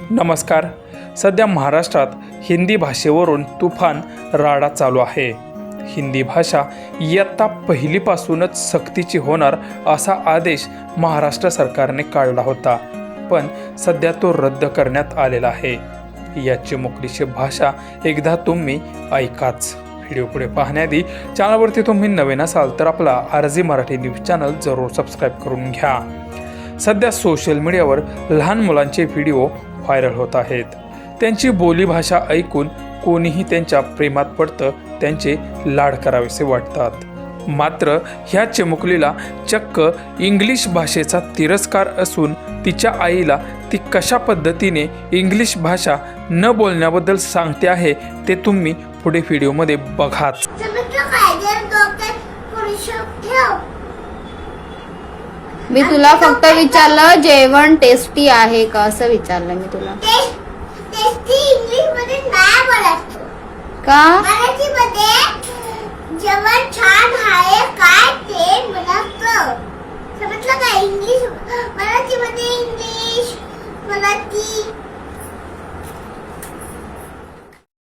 नमस्कार. सध्या महाराष्ट्रात हिंदी भाषेवरून तुफान राडा चालू आहे. हिंदी भाषा इयत्ता पहिलीपासूनच सक्तीची होणार असा आदेश महाराष्ट्र सरकारने काढला होता. पण सध्या तो रद्द करण्यात आलेला आहे. या चिमुकलीची भाषा एकदा तुम्ही ऐकाच. व्हिडिओ पुढे पाहण्याआधी चॅनलवरती तुम्ही नवीन असाल तर आपला आरजी मराठी न्यूज चॅनल जरूर सबस्क्राईब करून घ्या. सध्या सोशल मीडियावर लहान मुलांचे व्हिडिओ व्हायरल होत आहेत. त्यांची बोलीभाषा ऐकून कोणीही त्यांच्या प्रेमात पडतं त्यांचे लाड करावेसे वाटतात. मात्र ह्या चिमुकलीला चक्क इंग्लिश भाषेचा तिरस्कार असून तिच्या आईला ती कशा पद्धतीने इंग्लिश भाषा न बोलण्याबद्दल सांगते आहे ते तुम्ही पुढे व्हिडिओमध्ये बघाच. मी तुला फक्त विचारलं जेवण टेस्टी आहे का असं विचारलं मी तुला. टेस्ट टेस्टी इंग्लिशमध्ये नाही बोलायचं. का? मराठी मध्ये जेवण छान आहे काय ते समजलं काय इंग्लिश? मराठी मध्ये इंग्लिश मराठी